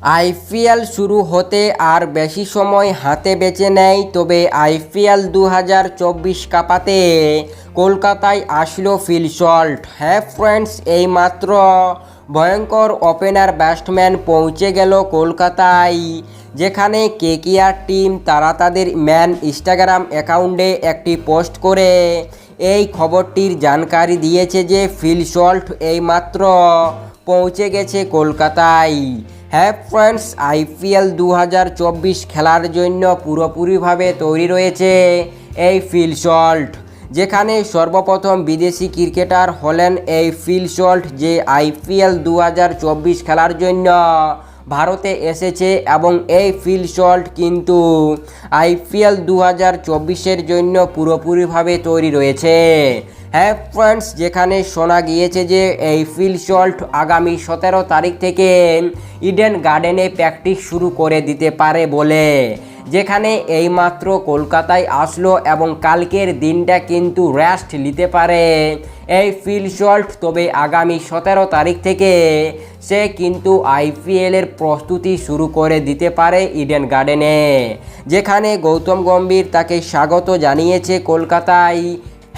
IPL শুরু হতে আর বেশি সময় হাতে বেঁচে নেয়, তবে আইপিএল দু হাজার চব্বিশ কাপাতে কলকাতায় আসলো ফিল সল্ট। হ্যাঁ ফ্রেন্ডস, এইমাত্র ভয়ঙ্কর ওপেনার ব্যাটসম্যান পৌঁছে গেল কলকাতায়, যেখানে কেকিআর টিম তারা তাদের ম্যান ইনস্টাগ্রাম অ্যাকাউন্টে একটি পোস্ট করে। এই খবরটির জানকারি দিয়েছে যে ফিল সল্ট এইমাত্র পৌঁছে গেছে কলকাতায়। হ্যাঁ ফ্রেন্ডস, আইপিএল দু হাজার চব্বিশ খেলার জন্য পুরোপুরিভাবে তৈরি রয়েছে এই ফিল সল্ট, যেখানে সর্বপ্রথম বিদেশি ক্রিকেটার হলেন এই ফিল সল্ট যে আইপিএল দু হাজার চব্বিশ খেলার জন্য ভারতে এসেছে এবং এই ফিল সল্ট কিন্তু আইপিএল দু হাজার জন্য পুরোপুরিভাবে তৈরি রয়েছে। হ্যাঁ ফ্রেন্ডস, যেখানে শোনা গিয়েছে যে এই ফিল সল্ট আগামী সতেরো তারিখ থেকে ইডেন গার্ডেনে প্র্যাকটিস শুরু করে দিতে পারে বলে। যেখানে এইমাত্র কলকাতায় আসলো এবং কালকের দিনটা কিন্তু রেস্ট নিতে পারে এই ফিল সল্ট তবে আগামী সতেরো তারিখ থেকে সে কিন্তু আইপিএলের প্রস্তুতি শুরু করে দিতে পারে ইডেন গার্ডেনে যেখানে গৌতম গম্ভীর তাকে স্বাগত জানিয়েছে কলকাতায়।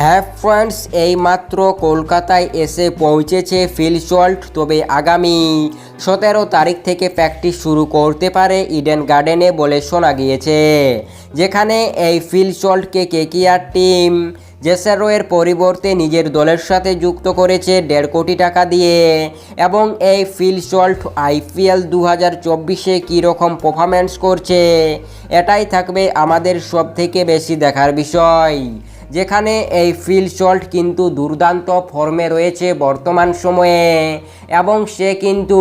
হ্যাঁ ফ্রেন্ডস, এইমাত্র কলকাতায় এসে পৌঁছেছে ফিল সল্ট। তবে আগামী সতেরো তারিখ থেকে প্র্যাকটিস শুরু করতে পারে ইডেন গার্ডেনে বলে শোনা গিয়েছে। যেখানে এই ফিল সল্টকে কেকিআর টিম জেসারোয়ের পরিবর্তে নিজের দলের সাথে যুক্ত করেছে দেড় কোটি টাকা দিয়ে। এবং এই ফিল সল্ট আইপিএল দু হাজার চব্বিশে কীরকম পারফরমেন্স করছে, এটাই থাকবে আমাদের সব থেকে বেশি দেখার বিষয়। যেখানে এই ফিল সল্ট কিন্তু দুর্দান্ত ফর্মে রয়েছে বর্তমান সময়ে। এবং সে কিন্তু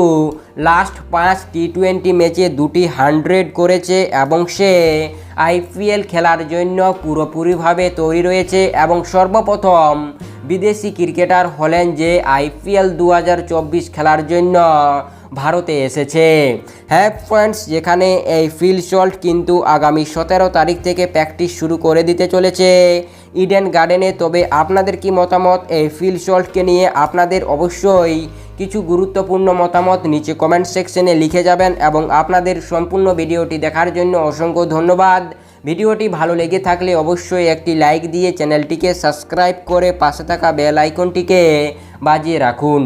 লাস্ট পাঁচ টি টোয়েন্টি ম্যাচে দুটি হান্ড্রেড করেছে এবং সে আইপিএল খেলার জন্য পুরোপুরিভাবে তৈরি রয়েছে এবং সর্বপ্রথম বিদেশি ক্রিকেটার হলেন যে আইপিএল দু হাজার চব্বিশ খেলার জন্য। ভারতে এসেছে। হ্যাঁ ফ্রেন্ডস যেখানে এই ফিল সল্ট কিন্তু আগামী সতেরো তারিখ থেকে প্র্যাকটিস শুরু করে দিতে চলেছে। ইডেন গার্ডেনে তবে আপনাদের কি মতামত? এই ফিল সল্টকে নিয়ে আপনাদের অবশ্যই কিছু গুরুত্বপূর্ণ মতামত নিচে কমেন্ট সেকশনে লিখে যাবেন এবং আপনাদের সম্পূর্ণ ভিডিওটি দেখার জন্য অসংখ্য ধন্যবাদ। ভিডিওটি ভালো লেগে থাকলে অবশ্যই একটি লাইক দিয়ে চ্যানেলটিকে সাবস্ক্রাইব করে পাশে থাকা বেল আইকনটিকে বাজিয়ে রাখুন।